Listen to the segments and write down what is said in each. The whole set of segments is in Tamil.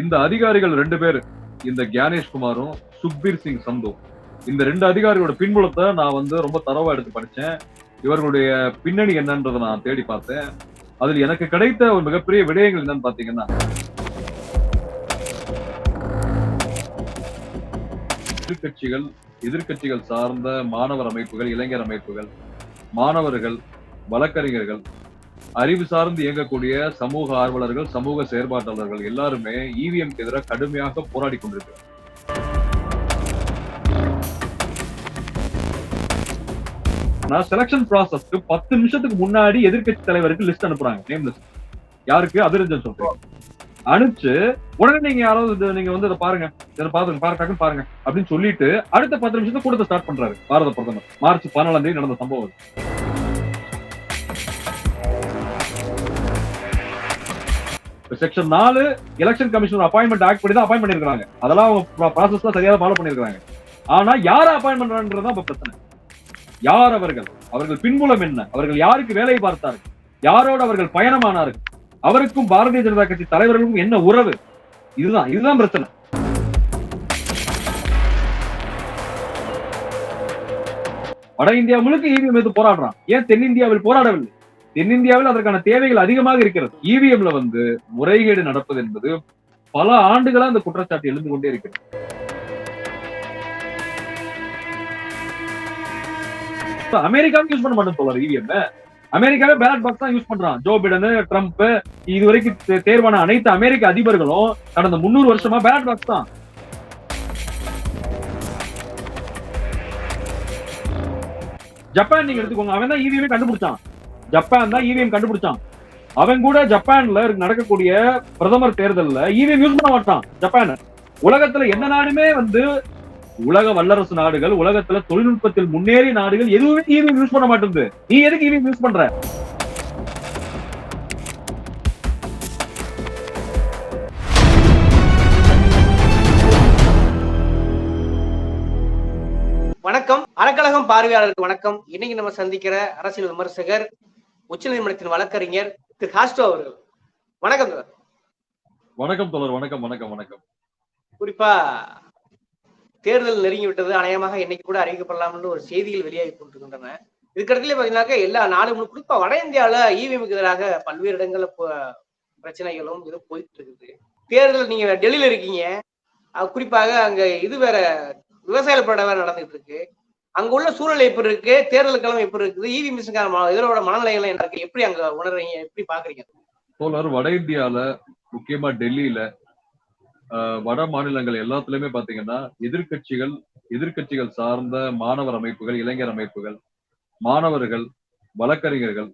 இந்த அதிகாரிகள் ரெண்டு பேர் இந்த கியானேஷ் குமாரும் சுக்பீர் சிங் சந்து. இந்த ரெண்டு அதிகாரிகளோட பின்புலத்தை நான் வந்து ரொம்ப தரவா எடுத்து படிச்சேன். இவர்களுடைய பின்னணி என்னன்றதை நான் தேடி பார்த்தேன். அதில் எனக்கு கிடைத்த ஒரு மிகப்பெரிய விடயங்கள் என்னன்னு பாத்தீங்கன்னா எதிர்கட்சிகள் எதிர்கட்சிகள் சார்ந்த மாணவர் அமைப்புகள் இளைஞர் அமைப்புகள் மாணவர்கள் வழக்கறிஞர்கள் அறிவு சார்ந்து இயங்கக்கூடிய சமூக ஆர்வலர்கள் சமூக செயற்பாட்டாளர்கள் எல்லாருமே இவிஎம் எதிராக கடுமையாக போராடி கொண்டிருக்கிறார் நான் செலக்ஷன் ப்ராசஸ்க்கு பத்து நிமிஷத்துக்கு முன்னாடி எதிர்க்கட்சி தலைவருக்கு லிஸ்ட் அனுப்புறாங்க. நேம் லிஸ்ட் யாருக்கு? அதிரஞ்சன் சொல்றோம் அனுப்பிச்சு உடனே நீங்க யாராவது நீங்க வந்து அதை பாருங்க. இதை பாருங்க பாருங்க பாருங்க. அப்படின்னு சொல்லிட்டு அடுத்த பத்து நிமிஷத்துக்கு கூட்டத்தை ஸ்டார்ட் பண்றாரு. பாரத பிரதமர். மார்ச் பதினாலாம் தேதி நடந்த சம்பவம் செக்ஷன் நாலு எலெக்ஷன் கமிஷன் அப்பாயின்மெண்ட் ஆக்ட் படி தான் அப்பாயின் பண்ணிருக்காங்க அதெல்லாம் அவங்க ப்ராசஸ் தான் சரியாக ஃபாலோ பண்ணிருக்காங்க ஆனா யார அப்பாயின் பண்றான்றதுதான் இப்ப பிரச்சனை. யார் அவர்கள்? அவர்கள் பின்புலம் என்ன? அவர்கள் யாருக்கு வேலை பார்த்தார்கள்? யாரோடு அவர்கள் பயணமானார்கள்? அவருக்கும் பாரதிய ஜனதா கட்சி தலைவர்களுக்கும் என்ன உறவு? இதுதான் இதுதான் பிரச்சனை. வட இந்தியா முழுக்க இவிஎம் எதிர்த்து போராடுறான். ஏன் தென்னிந்தியாவில் போராடவில்லை? தென்னிந்தியாவில் அதற்கான தேவைகள் அதிகமாக இருக்கிறது. இவிஎம்ல வந்து முறைகேடு நடப்பது என்பது பல ஆண்டுகளா அந்த குற்றச்சாட்டு எழுந்து கொண்டே இருக்கிறது. அமெரிக்காவும் யூஸ் பண்ண மாட்டோம் தோழர் இவிஎம் அமெரிக்காவே பேலட் பாக்ஸ் தான் யூஸ் பண்றான். ஜோ பிடன் ட்ரம்ப் இதுவரைக்கும் தேர்வான அனைத்து அமெரிக்க அதிபர்களும் கடந்த முன்னூறு வருஷமா பேலட் பாக்ஸ் தான். ஜப்பான் நீங்க எடுத்துக்கோங்க. அவன் தான் இவிஎம் கண்டுபிடிச்சான். ஜப்பான் தான் இவிஎம் கண்டுபிடிச்சான். அவன் கூட ஜப்பான்ல நடக்கக்கூடிய பிரதமர் தேர்தல்ல இவிஎம் யூஸ் பண்ண மாட்டான் ஜப்பான். உலகத்துல எந்த நாடுமே வந்து உலக வல்லரசு நாடுகள் உலகத்துல தொழில்நுட்பத்தில் முன்னேறிய நாடுகள் எதுவுமே இவிஎம் யூஸ் பண்ண மாட்டேங்குது. நீ எதுக்கு இவிஎம் யூஸ் பண்ற? வணக்கம். அறக்கழகம் பார்வையாளருக்கு வணக்கம். இன்னைக்கு நம்ம சந்திக்கிற அரசியல் விமர்சகர் உச்சநீதிமன்றத்தின் வழக்கறிஞர் திரு ஹாஸ்டோ அவர்கள். வணக்கம் சார் வணக்கம் தோழர் வணக்கம் வணக்கம் வணக்கம். குறிப்பா தேர்தல் நெருங்கி விட்டது அநேகமாக இன்னைக்கு கூட அறிவிக்கப்படலாம்னு ஒரு செய்திகள் வெளியாகி கொண்டிருக்கின்றன. இதுக்கடத்துல பாத்தீங்கன்னாக்கா எல்லா நாடு முழு- குறிப்பா வட இந்தியாவில இவிஎம்க்கு எதிராக பல்வேறு இடங்கள்ல பிரச்சனைகளும் இது போயிட்டு இருக்குது. தேர்தல் நீங்க டெல்லியில இருக்கீங்க. குறிப்பாக அங்க இது வேற விவசாய போராட்டம் வேற நடந்துட்டு இருக்கு. அங்க உள்ள சூழல் எப்படி இருக்கு? தேர்தல் கிழமை எப்படி இருக்குது? இவி மிஷனுக்கான இதோட மனநிலைகள் என்ன இருக்கு? எப்படி அங்க உணர்றீங்க? எப்படி பாக்குறீங்க? தோழர் வட இந்தியால முக்கியமா டெல்லியில ஆஹ், வட மாநிலங்கள் எல்லாத்துலயுமே பாத்தீங்கன்னா எதிர்க்கட்சிகள் எதிர்க்கட்சிகள் சார்ந்த மாணவர் அமைப்புகள் இளைஞர் அமைப்புகள் மாணவர்கள் வழக்கறிஞர்கள்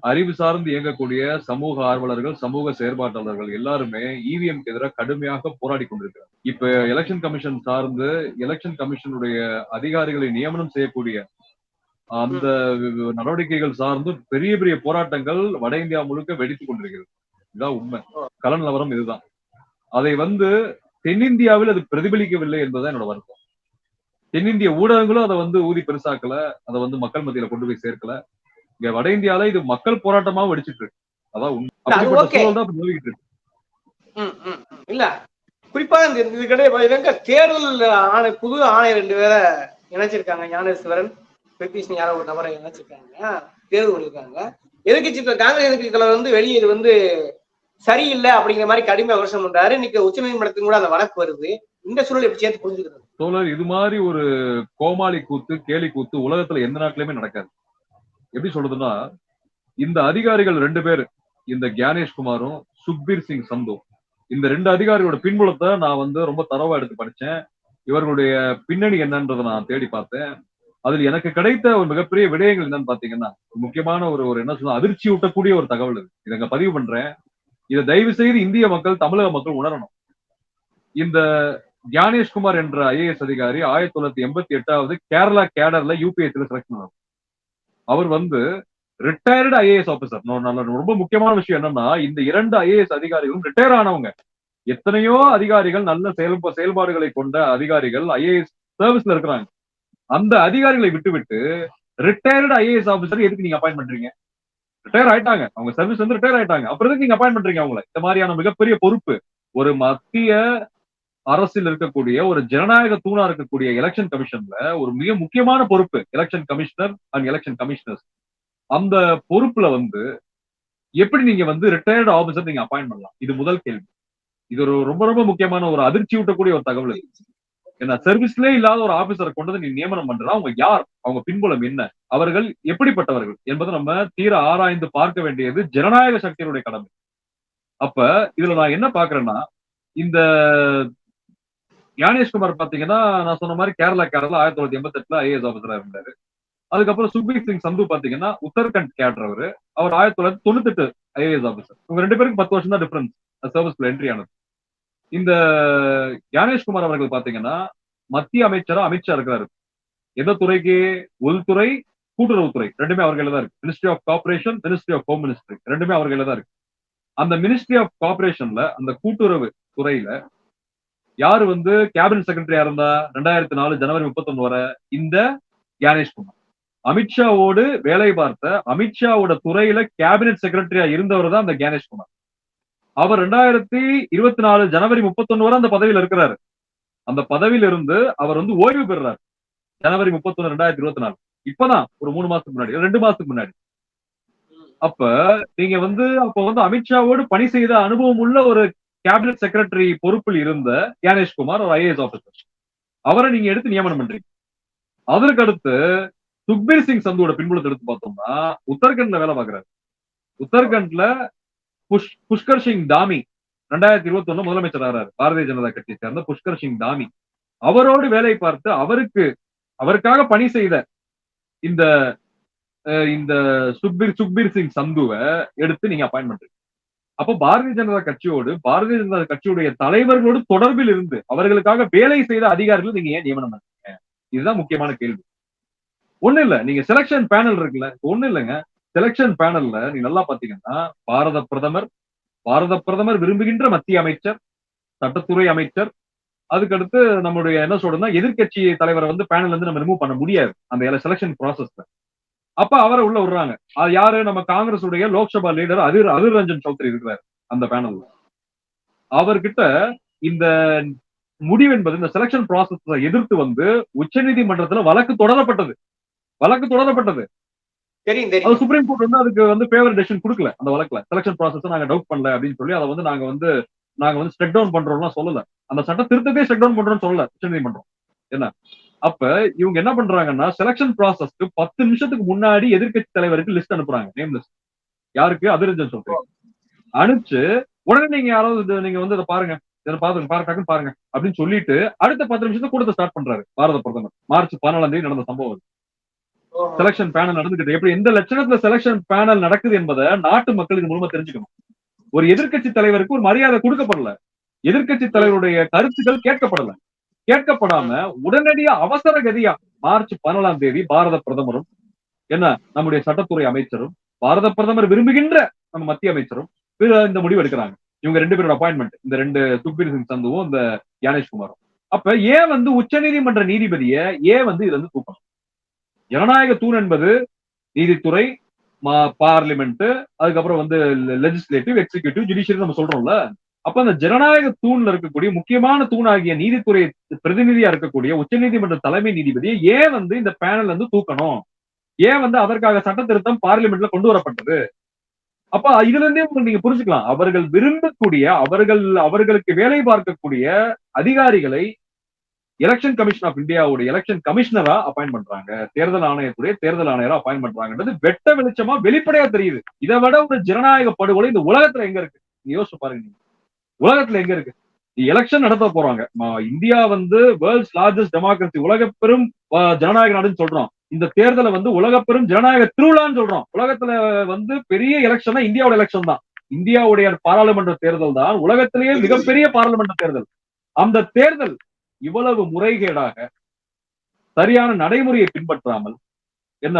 அறிவு சார்ந்து இயங்கக்கூடிய சமூக ஆர்வலர்கள் சமூக செயற்பாட்டாளர்கள் எல்லாருமே இவிஎம் எதிராக கடுமையாக போராடி கொண்டிருக்கிறார் இப்ப எலெக்ஷன் கமிஷன் சார்ந்து எலெக்ஷன் கமிஷனுடைய அதிகாரிகளை நியமனம் செய்யக்கூடிய அந்த நடவடிக்கைகள் சார்ந்து பெரிய பெரிய போராட்டங்கள் வட இந்தியா முழுக்க வெடித்துக் கொண்டிருக்கிறது. இதுதான் உண்மை. கலன் நிலவரம் இதுதான். அதை வந்து தென்னிந்தியாவில் அது பிரதிபலிக்கவில்லை என்பதுதான் என்னோட வருத்தம். தென்னிந்திய ஊடகங்களும் அதை வந்து ஊதி பெருசாக்கல. அதை வந்து மக்கள் மத்தியில கொண்டு போய் சேர்க்கல. இங்க வட இந்தியால இது மக்கள் போராட்டமா வெடிச்சிட்டு இருக்கு. அதான். இல்ல குறிப்பா இந்த இது கிடையாது தேர்தல் ஆணை புது ஆணை ரெண்டு பேரை இணைச்சிருக்காங்க. ஞானேஸ்வரன் பிரதீஷ் யாரோ ஒரு நபரை இணைச்சிருக்காங்க. தேர்வு பண்ணிருக்காங்க. எதிர்கட்சி காங்கிரஸ் எதிர்கட்சி தலைவர் வந்து வெளியே இது வந்து சரியில்லை அப்படிங்கிற மாதிரி கடுமையா விமர்சனம் பண்றாரு. இன்னைக்கு உச்சநீதிமன்றத்துக்கு கூட அந்த வழக்கு வருது. இந்த சூழல் எப்படி சேர்த்து புரிஞ்சுக்கிறது? தோழர் இது மாதிரி ஒரு கோமாளி கூத்து கேலி கூத்து உலகத்துல எந்த நாட்டிலுமே நடக்காது. எப்படி சொல்றதுன்னா இந்த அதிகாரிகள் ரெண்டு பேர் இந்த கியானேஷ் குமாரும் சுக்பீர் சிங் சந்து இந்த ரெண்டு அதிகாரிகளோட பின்புலத்தை நான் வந்து ரொம்ப தரவா எடுத்து படிச்சேன். இவர்களுடைய பின்னணி என்னன்றதை நான் தேடி பார்த்தேன். அதில் எனக்கு கிடைத்த ஒரு மிகப்பெரிய விடயங்கள் என்னன்னு பாத்தீங்கன்னா முக்கியமான ஒரு ஒரு என்ன சொல்ல அதிர்ச்சி ஊட்டக்கூடிய ஒரு தகவல் இது. இதை இங்க பதிவு பண்றேன். இதை தயவு செய்து இந்திய மக்கள் தமிழக மக்கள் உணரணும். இந்த கியானேஷ்குமார் என்ற ஐஏஎஸ் அதிகாரி ஆயிரத்தி தொள்ளாயிரத்தி எண்பத்தி எட்டாவது கேரளா கேடர்ல யூபிஎஸ்சில செலக்ட் ஆகும் அவர் வந்து ரிட்டையர்டு ஐஏஎஸ் ஆபிசர் நல்ல ரொம்ப முக்கியமான விஷயம் என்னன்னா இந்த இரண்டு ஐஏஎஸ் அதிகாரிகளும் ரிட்டையர் ஆனவங்க. எத்தனையோ அதிகாரிகள் நல்ல செயல் செயல்பாடுகளை கொண்ட அதிகாரிகள் ஐஏஎஸ் சர்வீஸ்ல இருக்கிறாங்க. அந்த அதிகாரிகளை விட்டுவிட்டு ரிட்டையர்டு ஐஏஎஸ் ஆபீசர் எதுக்கு நீங்க அப்பாயின் பண்றீங்க? ரிட்டையர் ஆயிட்டாங்க. அவங்க சர்வீஸ் வந்து ரிட்டையர் ஆயிட்டாங்க. அப்புறம் எதுக்கு நீங்க அப்பாயின் பண்றீங்க அவங்களை? இந்த மாதிரியான மிகப்பெரிய பொறுப்பு. ஒரு மத்திய அரசில் இருக்கக்கூடிய ஒரு ஜனநாயக தூணா இருக்கக்கூடிய எலெக்ஷன் கமிஷன்ல ஒரு மிக முக்கியமான பொறுப்பு election commissioner and election commissioners அந்த பொறுப்புல வந்து எப்படி நீங்க வந்து ரிட்டையர்டு ஆபீசர் நீங்க அப்பாயின் பண்ணலாம்? இது முதல் கேள்வி. இது ஒரு ரொம்ப ரொம்ப முக்கியமான ஒரு அதிர்ச்சி ஊட்டக்கூடிய ஒரு தகவல் ஏன்னா சர்வீஸ்லே இல்லாத ஒரு ஆபீசரை கொண்டு வந்து நீ நியமனம் பண்றா அவங்க யார்? அவங்க பின்புலம் என்ன? அவர்கள் எப்படிப்பட்டவர்கள் என்பதை நம்ம தீர ஆராய்ந்து பார்க்க வேண்டியது ஜனநாயக சக்தியினுடைய கடமை. அப்ப இதுல நான் என்ன பாக்குறேன்னா இந்த ஞானேஷ்குமார் பாத்தீங்கன்னா நான் சொன்ன மாதிரி கேரளா கேரளா ஆயிரத்தி தொள்ளாயிரத்தி எண்பத்தி எட்டுல ஐஏஎஸ் ஆஃபீஸரா இருந்தாரு. அதுக்கப்புறம் சுக்பீர் சிங் சந்து பாத்தீங்கன்னா உத்தரகண்ட் கேடர் அவர். அவர் ஆயிரத்தி தொள்ளாயிரத்தி தொண்ணூத்தி எட்டு ஐஏஎஸ் ஆஃபீஸர் இவங்க ரெண்டு பேருக்கு பத்து வருஷம் தான் டிஃபரன்ஸ் சர்வீஸ்ல என்ட்ரி ஆனது. இந்த ஞானேஷ்குமார் அவர்கள் பாத்தீங்கன்னா மத்திய அமைச்சரா அமித்ஷா இருக்கிறாரு. எந்த துறைக்கு? உள்துறை கூட்டுறவுத்துறை. ரெண்டுமே அவர்கள் தான் இருக்கு. Ministry of corporation ministry of home ministry ரெண்டுமே அவர்கள தான் இருக்கு. அந்த மினிஸ்ட்ரி ஆஃப் கார்பரேஷன்ல அந்த கூட்டுறவு துறையில யாரு வந்து கேபினட் செக்ரட்டரியா இருந்தா ரெண்டாயிரத்தி நாலு ஜனவரி முப்பத்தொன்னு வரை? இந்த ஞானேஷ்குமார் அமித்ஷாவோடு வேலை பார்த்த அமித்ஷாவோட துறையில கேபினட் செக்ரட்டரியா இருந்தவர் தான் அந்த ஞானேஷ்குமார் அவர் ரெண்டாயிரத்தி இருபத்தி நாலு ஜனவரி முப்பத்தொன்னு வரை அந்த பதவியில இருக்கிறாரு. அந்த பதவியில இருந்து அவர் வந்து ஓய்வு பெறுறாரு. ஜனவரி முப்பத்தொன்னு ரெண்டாயிரத்தி இருபத்தி நாலு. இப்பதான் ஒரு மூணு மாசத்துக்கு முன்னாடி ரெண்டு மாசத்துக்கு முன்னாடி. அப்ப நீங்க வந்து அப்ப வந்து அமித்ஷாவோடு பணி செய்த அனுபவம் உள்ள ஒரு கேபினட் செக்ரட்டரி பொறுப்பில் இருந்த ஞானேஷ்குமார் ஒரு ஐஏஎஸ் ஆஃபீஸர் அவரை நீங்க எடுத்து நியமனம் பண்றீங்க. அதற்கு அடுத்து சுக்பீர் சிங் சந்துவோட பின்புலத்தை எடுத்து பார்த்தோம்னா உத்தரகண்ட்ல வேலை பார்க்கறாரு. உத்தரகண்ட்ல புஷ் புஷ்கர் சிங் தாமி ரெண்டாயிரத்தி இருபத்தி ஒண்ணு முதலமைச்சர் ஆறாரு. பாரதிய ஜனதா கட்சியை சேர்ந்த புஷ்கர் சிங் தாமி. அவரோடு வேலை பார்த்து அவருக்கு அவருக்காக பணி செய்த இந்த இந்த சுக்பீர் சுக்பீர் சிங் சந்துவை எடுத்து நீங்க அப்பாயின் பண்றீங்க. அப்ப பாரதிய ஜனதா கட்சியோடு பாரதிய ஜனதா கட்சியுடைய தலைவர்களோடு தொடர்பில் இருந்து அவர்களுக்காக வேலை செய்த அதிகாரிகள் நீங்க ஏன் நியமனம் பண்றீங்க இதுதான் முக்கியமான கேள்வி. ஒண்ணு இல்ல நீங்க செலக்ஷன் பேனல் இருக்குல்ல ஒண்ணு இல்லைங்க. செலக்ஷன் பேனல்ல நீ நல்லா பாத்தீங்கன்னா பாரத பிரதமர் பாரத பிரதமர் விரும்புகின்ற மத்திய அமைச்சர் சட்டத்துறை அமைச்சர் அதுக்கடுத்து நம்முடைய என்ன சொல்றதுன்னா எதிர்கட்சி தலைவரை வந்து பேனல் வந்து நம்ம ரிமூவ் பண்ண முடியாது அந்த செலக்ஷன் ப்ராசஸ்ல அப்ப அவரை உள்ள விடுறாங்க. அது யாரு? நம்ம காங்கிரஸ் உடைய லோக்சபா லீடர் அதிர் அதிர் ரஞ்சன் சௌத்ரி இருக்கிறார் அந்த பேனல்ல அவர்கிட்ட இந்த முடிவு என்பது இந்த செலக்ஷன் ப்ராசஸ் எதிர்த்து வந்து உச்ச நீதிமன்றத்துல வழக்கு தொடரப்பட்டது. வழக்கு தொடரப்பட்டது. தெரியும் அது சுப்ரீம் கோர்ட் வந்து அதுக்கு வந்து ஃபேவர் டெசிஷன் கொடுக்கல அந்த வழக்குல. செலக்ஷன் ப்ராசஸ் நாங்க டவுட் பண்ணல அப்படின்னு சொல்லி அதை வந்து நாங்க வந்து நாங்க வந்து ஸ்டெக் டவுன் பண்றோம்லாம் சொல்லல. அந்த சட்ட திருத்தத்தையே ஸ்டெக் டவுன் பண்றோம்னு சொல்லல உச்சநீதிமன்றம் என்ன? அப்ப இவங்க என்ன பண்றாங்கன்னா செலக்ஷன் ப்ராசஸ்க்கு பத்து நிமிஷத்துக்கு முன்னாடி எதிர்க்கட்சி தலைவருக்கு லிஸ்ட் அனுப்புறாங்க நேம் லிஸ்ட் யாருக்கு? அதிரஞ்சன் சொல்றேன். அனுப்பிச்சு உடனே நீங்க யாராவது இது நீங்க வந்து இதை பாருங்க இதை பாருங்க பாருங்க பாருங்க அப்படின்னு சொல்லிட்டு அடுத்த பத்து நிமிஷத்துக்கு கூட்டத்தை ஸ்டார்ட் பண்றாரு பாரத பிரதமர். மார்ச் பதினாலாம் தேதி நடந்த சம்பவம். செலக்ஷன் பேனல் நடந்துகிட்டு எப்படி எந்த லட்சணத்துல செலக்ஷன் பேனல் நடக்குது என்பதை நாட்டு மக்களுக்கு மூலமா தெரிஞ்சுக்கணும். ஒரு எதிர்க்கட்சி தலைவருக்கு ஒரு மரியாதை கொடுக்கப்படல. எதிர்க்கட்சி தலைவருடைய கருத்துக்கள் கேட்கப்படல. கேட்கப்படாம உடனடியா அவசர கதியா மார்ச் பதினாலாம் தேதி பாரத பிரதமரும் என்ன நம்முடைய சட்டத்துறை அமைச்சரும் பாரத பிரதமர் விரும்புகின்ற நம்ம மத்திய அமைச்சரும் இந்த முடிவு எடுக்கிறாங்க. இவங்க ரெண்டு பேரோட அப்பாயின்மெண்ட் இந்த ரெண்டு சுக்பீர் சிங் சந்துவும் இந்த யானேஷ்குமாரும் அப்ப ஏன் வந்து உச்ச நீதிமன்ற நீதிபதியை ஏன் வந்து இது வந்து தூக்கணும். ஜனநாயக தூண் என்பது நீதித்துறை பார்லிமெண்ட் அதுக்கப்புறம் வந்து லெஜிஸ்லேட்டிவ் எக்ஸிக்யூட்டிவ் ஜுடிஷியரி நம்ம சொல்றோம்ல. அப்ப அந்த ஜனநாயக தூண்ல இருக்கக்கூடிய முக்கியமான தூணாகிய நீதித்துறை பிரதிநிதியா இருக்கக்கூடிய உச்சநீதிமன்ற தலைமை நீதிபதியை ஏன் வந்து இந்த பேனல் வந்து தூக்கணும்? ஏன் வந்து அதற்காக சட்ட திருத்தம் பார்லிமெண்ட்ல கொண்டு வரப்பட்டது? அப்ப இதுல இருந்தே உங்களுக்கு நீங்க புரிஞ்சுக்கலாம். அவர்கள் விரும்பக்கூடிய அவர்கள் அவர்களுக்கு வேலை பார்க்கக்கூடிய அதிகாரிகளை எலெக்ஷன் கமிஷன் ஆஃப் இந்தியாவுடைய எலெக்ஷன் கமிஷனரா அப்பாயின் பண்றாங்க. தேர்தல் ஆணையத்துடைய தேர்தல் ஆணையரா அப்பாயின் பண்றாங்கன்றது வெட்ட வெளிச்சமா வெளிப்படையா தெரியுது. இதை விட ஒரு ஜனநாயக படுகொலை இந்த உலகத்துல எங்க இருக்கு? யோசிச்சு பாருங்க நீங்க. உலகத்துல எங்க இருக்கு? எலெக்ஷன் நடத்த போறாங்க. இந்தியா வந்து வேர்ல்ட்ஸ் லார்ஜஸ்ட் டெமோக்ரஸி உலக பெரும் ஜனநாயக நாடுன்னு சொல்றோம். இந்த தேர்தலை வந்து உலக பெரும் ஜனநாயக திருவிழான்னு சொல்றோம். உலகத்துல வந்து பெரிய எலெக்ஷனா இந்தியாவோட எலெக்ஷன் தான். இந்தியாவுடைய பாராளுமன்ற தேர்தல் தான் உலகத்திலேயே மிகப்பெரிய பாராளுமன்ற தேர்தல். அந்த தேர்தல் இவ்வளவு முறைகேடாக சரியான நடைமுறையை பின்பற்றாமல் என்ன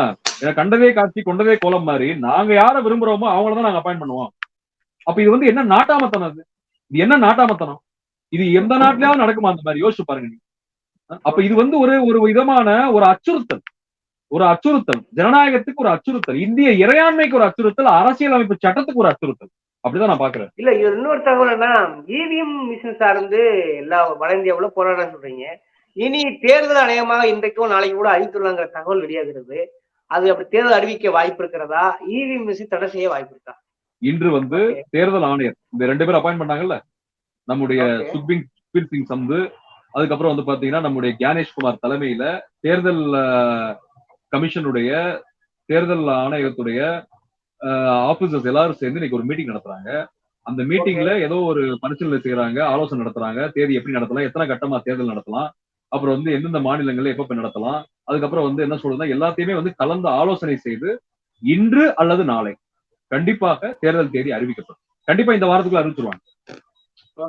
கண்டதே காட்சி கொண்டதே கோலம் மாதிரி நாங்க யார விரும்புறோமோ அவங்கள தான் நாங்க அப்பாயின் பண்ணுவோம். அப்ப இது வந்து என்ன நாட்டாமத்தனது இது என்ன நாட்டாமத்தனம்? இது எந்த நாட்டிலாவது நடக்குமா அந்த மாதிரி? யோசிச்சு பாருங்க நீங்க. அப்ப இது வந்து ஒரு ஒரு விதமான ஒரு அச்சுறுத்தல். ஒரு அச்சுறுத்தல். ஜனநாயகத்துக்கு ஒரு அச்சுறுத்தல். இந்திய இறையாண்மைக்கு ஒரு அச்சுறுத்தல். அரசியல் அமைப்பு சட்டத்துக்கு ஒரு அச்சுறுத்தல். அப்படிதான் நான் பாக்குறேன். இல்ல இது இன்னொரு தகவல் என்ன இவிஎம் மிஷின் சார்ந்து எல்லா வட இந்தியாவுல போராட சொல்றீங்க. இனி தேர்தல் அநேகமாக இன்றைக்கோ நாளைக்கு கூட அறிவித்துள்ளாங்கிற தகவல் வெளியாகிறது. அது அப்படி தேர்தல் அறிவிக்க வாய்ப்பு இருக்கிறதா? இவிஎம் மிஷின் தடை செய்ய வாய்ப்பு இருக்கா? இன்று வந்து தேர்தல் ஆணையர். இந்த ரெண்டு பேரும் அப்பாயின் பண்ணாங்கல்ல? நம்முடைய. சுக்பிங் சுக்பீர் சிங் சந்து அதுக்கப்புறம் வந்து பாத்தீங்கன்னா நம்முடைய ஞானேஷ்குமார் தலைமையில தேர்தல் கமிஷனுடைய தேர்தல் ஆணையத்துடைய ஆபீசர்ஸ் எல்லாரும் சேர்ந்து இன்னைக்கு ஒரு மீட்டிங் நடத்துறாங்க. அந்த மீட்டிங்ல ஏதோ ஒரு பரிசீலனை செய்யறாங்க ஆலோசனை நடத்துறாங்க தேதி எப்படி நடத்தலாம் எத்தனை கட்டமா தேர்தல் நடத்தலாம் அப்புறம் வந்து எந்தெந்த மாநிலங்கள்ல எப்ப நடத்தலாம் அதுக்கப்புறம் வந்து என்ன சொல்றதுன்னா எல்லாத்தையுமே வந்து கலந்து ஆலோசனை செய்து இன்று அல்லது நாளை கண்டிப்பாக தேர்தல் தேதி அறிவிக்கப்படும். கண்டிப்பா இந்த வாரத்துக்குள்ள அறிவிச்சிருவாங்க.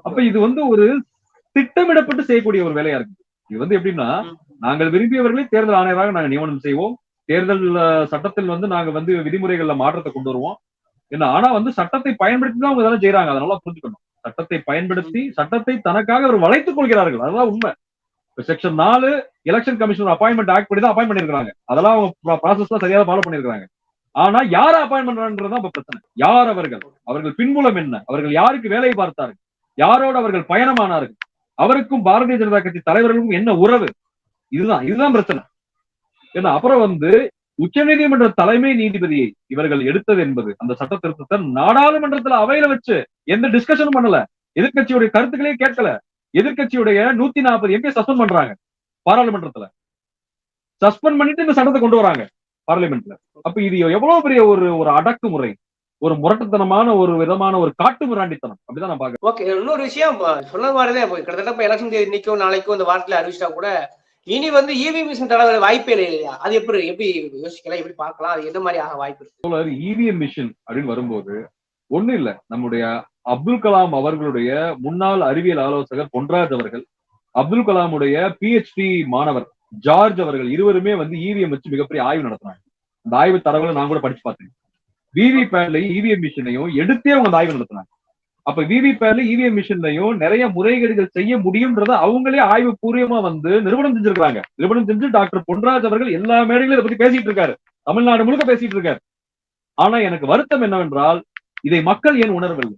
அப்ப இது வந்து ஒரு திட்டமிடப்பட்டு செய்யக்கூடிய ஒரு வேலையா இருக்கு இது வந்து எப்படின்னா நாங்கள் விரும்பியவர்களை தேர்தல் ஆணையராக நாங்க நியமனம் செய்வோம். தேர்தல் சட்டத்தில் வந்து நாங்க வந்து விதிமுறைகள்ல மாற்றத்தை கொண்டு வருவோம். என்ன ஆனா வந்து சட்டத்தை பயன்படுத்தி தான் அவங்க இதெல்லாம் செய்யறாங்க அதனால புரிஞ்சுக்கணும். சட்டத்தை பயன்படுத்தி சட்டத்தை தனக்காக அவர் வளைத்துக் கொள்கிறார்கள். அதெல்லாம் உண்மை. செக்ஷன் நாலு எலெக்ஷன் கமிஷன் அப்பாயின்மெண்ட் ஆக்ட் பண்ணி தான் அப்பாயின் பண்ணிருக்காங்க அதெல்லாம் அவங்க ப்ராசஸ் தான் சரியாக ஃபாலோ பண்ணிருக்காங்க ஆனா யார அப்பாயின் பண்றான்றதுதான் இப்ப பிரச்சனை. யார் அவர்கள்? அவர்கள் பின்புலம் என்ன? அவர்கள் யாருக்கு வேலை பார்த்தார்கள்? யாரோடு அவர்கள் பயணமானார்கள்? அவருக்கும் பாரதிய ஜனதா கட்சி தலைவர்களுக்கும் என்ன உறவு? இதுதான் இதுதான் பிரச்சனை. ஏன்னா அப்புறம் வந்து உச்ச நீதிமன்ற தலைமை நீதிபதியை இவர்கள் எடுத்தது என்பது அந்த சட்ட திருத்தத்தை நாடாளுமன்றத்துல அவையில வச்சு எந்த டிஸ்கஷனும் பண்ணல. எதிர்க்கட்சியுடைய கருத்துக்களே கேட்கல. எதிர்க்கட்சியுடைய நூத்தி நாற்பது எம்பி சஸ்பெண்ட் பண்றாங்க. பாராளுமன்றத்துல. சஸ்பெண்ட் பண்ணிட்டு இந்த சட்டத்தை கொண்டு வராங்க. பார்லிமெண்ட்ல. அப்ப இது எவ்வளவு பெரிய ஒரு ஒரு அடக்குமுறை ஒரு முரட்டுத்தனமான ஒரு விதமான ஒரு காட்டு மிராண்டித்தனம். அப்படிதான் நான் பாக்குறேன் ஓகே இன்னொரு விஷயம் சொன்ன மாதிரிதான் கிட்டத்தட்ட இப்போ எலெக்ஷன் தேதி இன்னைக்கோ நாளைக்கோ இந்த வாரத்துல அறிவிச்சிட்டா கூட இனி வந்து இவிஎம் மிஷின் தடவை வாய்ப்பே இல்லை இல்லையா? அது எப்படி எப்படி யோசிக்கலாம் எப்படி பார்க்கலாம்? அது என்ன மாதிரி ஆக வாய்ப்பு இருக்கு? இவிஎம் மிஷின் அப்படின்னு வரும்போது ஒண்ணு இல்ல நம்முடைய அப்துல் கலாம் அவர்களுடைய முன்னாள் அறிவியல் ஆலோசகர் பொன்ராஜ் அவர்கள் அப்துல் கலாமுடைய பிஹெச்டி மாணவர் ஜார்ஜ் அவர்கள் இருவருமே வந்து இவிஎம் வச்சு மிகப்பெரிய ஆய்வு நடத்தினாங்க. அந்த ஆய்வு தரவுகளை நான் கூட படிச்சு பார்த்தேன். விவி பேட்லையும் இவிஎம் மிஷினையும் எடுத்தே அவங்க அந்த ஆய்வு நடத்தினாங்க. அப்ப விவி பேட்ல இவிஎம் மிஷின்லையும் நிறைய முறைகேடுகள் செய்ய முடியும்ன்றத அவங்களே ஆய்வு பூர்வமா வந்து நிறுவனம் செஞ்சிருக்காங்க நிறுவனம் செஞ்சு டாக்டர் பொன்ராஜ் அவர்கள் எல்லா மேடைகளும் இதை பத்தி பேசிட்டு இருக்காரு. தமிழ்நாடு முழுக்க பேசிட்டு இருக்காரு. ஆனா எனக்கு வருத்தம் என்னவென்றால் இதை மக்கள் ஏன் உணரவில்லை?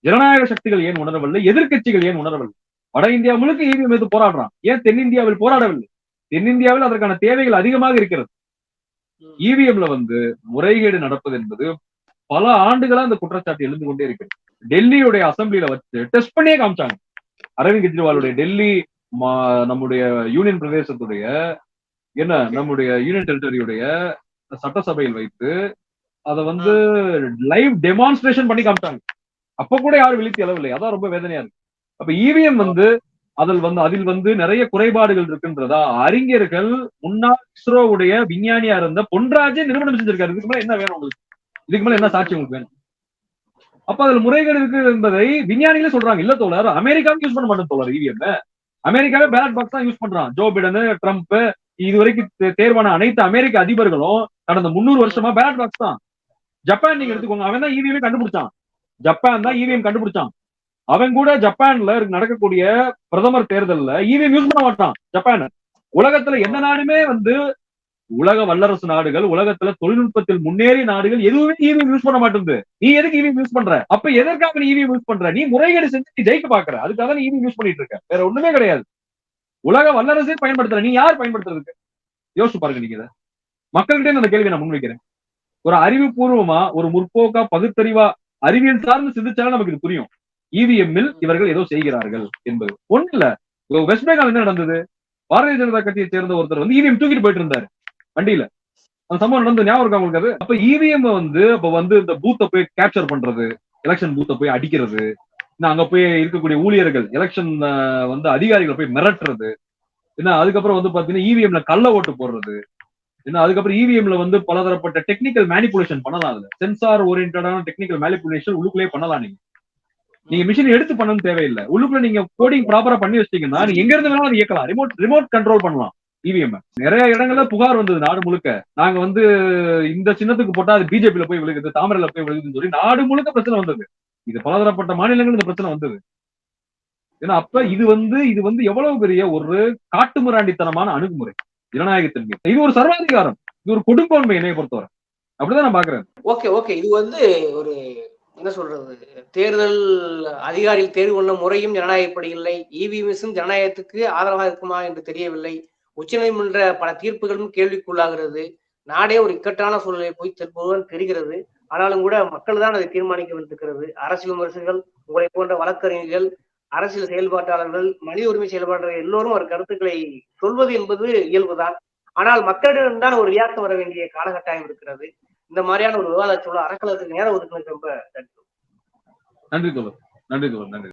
ஜனநாயக சக்திகள் ஏன் உணரவில்லை? எதிர்க்கட்சிகள் ஏன் உணரவில்லை? வட இந்தியா முழுக்க இவிஎம் மீது போராடுறான். ஏன் தென்னிந்தியாவில் போராடவில்லை? தென்னிந்தியாவில் அதற்கான தேவைகள் அதிகமாக இருக்கிறது. இவிஎம்ல வந்து முறைகேடு நடப்பது என்பது பல ஆண்டுகளா அந்த குற்றச்சாட்டு எழுந்து கொண்டே இருக்கிறது. டெல்லியுடைய அசம்பிளியில வச்சு டெஸ்ட் பண்ணியே காமிச்சாங்க. அரவிந்த் கெஜ்ரிவாலுடைய டெல்லி நம்முடைய யூனியன் பிரதேசத்துடைய என்ன நம்முடைய யூனியன் டெரிட்டரியுடைய சட்டசபையில் வைத்து அதை வந்து லைவ் டெமான்ஸ்ட்ரேஷன் பண்ணி காமிச்சாங்க. அப்ப கூட யாரும் விழித்து அளவில்லை அதான் ரொம்ப வேதனையா இருக்கு. அப்ப இவிஎம் வந்து அதில் வந்து அதில் வந்து நிறைய குறைபாடுகள் இருக்குன்றதா? அறிஞர்கள் முன்னாள் இஸ்ரோவுடைய விஞ்ஞானியா இருந்த பொன்ராஜே நிறுவனம் செஞ்சிருக்காரு. இதுக்கு மேல என்ன வேணும் உங்களுக்கு? இதுக்கு மேல என்ன சாட்சி உங்களுக்கு வேணும்? அப்ப அதுல முறைகள் இருக்கு என்பதை விஞ்ஞானிகளே சொல்றாங்க. இல்ல தோழர் அமெரிக்காவுக்கு யூஸ் பண்ண மாட்டோம் தோழர் இவிஎம் அமெரிக்காவே பேலட் பாக்ஸ் தான் யூஸ் பண்றான். ஜோ பிடன் ட்ரம்ப் இதுவரைக்கும் தே- தேர்வான அனைத்து அமெரிக்க அதிபர்களும் கடந்த முன்னூறு வருஷமா பேலட் பாக்ஸ் தான். ஜப்பான் நீங்க எடுத்துக்கோங்க. அவன் தான் இவிஎம் கண்டுபிடிச்சான். ஜப்பான் தான் இவிஎம் கண்டுபிடிச்சான். அவன் கூட ஜப்பான்ல நடக்கக்கூடிய பிரதமர் தேர்தல்ல இவிஎம் யூஸ் பண்ண மாட்டான் ஜப்பான். உலகத்துல எந்த நாடுமே வந்து உலக வல்லரசு நாடுகள் உலகத்துல தொழில்நுட்பத்தில் முன்னேறிய நாடுகள் எதுவுமே இவிஎம் யூஸ் பண்ண மாட்டேங்குது. நீ எதுக்கு இவி யூஸ் பண்ற? அப்ப எதற்காக நீ இவிஎம் யூஸ் பண்ற? நீ முறைகேடு செஞ்சு நீ ஜெயிக்க பாக்குற. அதுக்காக நீ இவிஎம் யூஸ் பண்ணிட்டு இருக்க. வேற ஒண்ணுமே கிடையாது. உலக வல்லரசே பயன்படுத்துற நீ யார் பயன்படுத்துறதுக்கு? யோசிச்சு பாருங்க நீங்க இதை. மக்கள்கிட்ட அந்த கேள்வி நான் முன்வைக்கிறேன். ஒரு அறிவுபூர்வமா ஒரு முற்போக்கா பகுத்தறிவா அறிவியல் சார்ந்து சிந்திச்சாலும் நமக்கு இது புரியும். இவிஎம்மில் இவர்கள் ஏதோ செய்கிறார்கள் என்பது. ஒண்ணு இல்ல வெஸ்ட் பெங்கால் என்ன நடந்தது? பாரதிய ஜனதா கட்சியை சேர்ந்த ஒருத்தர் வந்து இவிஎம் தூக்கிட்டு போயிட்டு இருந்தாரு. வண்டியில. அந்த சம்பவம் நடந்து ஞாபகம் இருக்கா உங்களுக்கு அது? அப்ப இவிஎம் வந்து அப்ப வந்து இந்த பூத்தை போய் கேப்சர் பண்றது எலெக்ஷன் பூத்தை போய் அடிக்கிறது இன்னும் அங்க போய் இருக்கக்கூடிய ஊழியர்கள் எலெக்ஷன் வந்து அதிகாரிகளை போய் மிரட்டுறது என்ன அதுக்கப்புறம் வந்து பாத்தீங்கன்னா இவிஎம்ல கள்ள ஓட்டு போடுறது என்ன அதுக்கப்புறம் இவிஎம்ல வந்து பலதரப்பட்ட டெக்னிக்கல் மேனிபுலேஷன் பண்ணலாம் அதுல. சென்சார் ஓரியன்டான டெக்னிக்கல் மேனிபுலேஷன் உள்ளுக்குள்ளே பண்ணலாம் நீங்க. நீங்க மிஷின் எடுத்து பண்ணணும் தேவையில்லை. உள்ளுக்குள்ள நீங்க கோடிங் ப்ராப்பரா பண்ணி வச்சிட்டீங்கன்னா நீங்க எங்க இருந்து வேணாலும் அதை இயக்கலாம். ரிமோட் ரிமோட் கண்ட்ரோல் பண்ணலாம். இவிஎம் நிறைய இடங்கள்ல புகார் வந்தது நாடு முழுக்க. நாங்க வந்து இந்த சின்னத்துக்கு போட்டா அது பிஜேபியில போய் விழுகுது தாமரையில போய் விழுகுதுன்னு சொல்லி நாடு முழுக்க பிரச்சனை வந்தது. இது பலதரப்பட்ட மாநிலங்கள் இந்த பிரச்சனை வந்தது. ஏன்னா அப்ப இது வந்து இது வந்து எவ்வளவு பெரிய ஒரு காட்டுமிராண்டித்தனமான அணுகுமுறை. ஜனநாயகத்தின் மீது. இது ஒரு சர்வாதிகாரம். இது ஒரு கொடுங்கோன்மை என்னைய பொறுத்தவரை. அப்படிதான் நான் பாக்குறேன் ஓகே ஓகே இது வந்து ஒரு என்ன சொல்றது? தேர்தல் அதிகாரிகள் தேர்வு கொண்ட முறையும் ஜனநாயகப்படி இல்லை இவிஎம்எஸும் ஜனநாயகத்துக்கு ஆதரவாக இருக்குமா என்று தெரியவில்லை. உச்சநீதிமன்ற பல தீர்ப்புகளும் கேள்விக்குள்ளாகிறது. நாடே ஒரு இக்கட்டான சூழ்நிலை போய் திரும்புவதும் தெரிகிறது. ஆனாலும் கூட மக்கள் தான் அதை தீர்மானிக்க வந்திருக்கிறது அரசியல் விமர்சகர்கள் உங்களை போன்ற வழக்கறிஞர்கள் அரசியல் செயல்பாட்டாளர்கள் மனித உரிமை செயல்பாட்டாளர்கள் எல்லோரும் ஒரு கருத்துக்களை சொல்வது என்பது இயல்புதான். ஆனால் மக்களிடம் தான் ஒரு ரியாக்ட் வர வேண்டிய காலகட்டாயம் இருக்கிறது. இந்த மாதிரியான ஒரு விவாத அறக்கலத்துக்கு நேரம் ஒதுக்குனதுக்கு ரொம்ப நன்றி தோழர். நன்றி தோழர். நன்றி.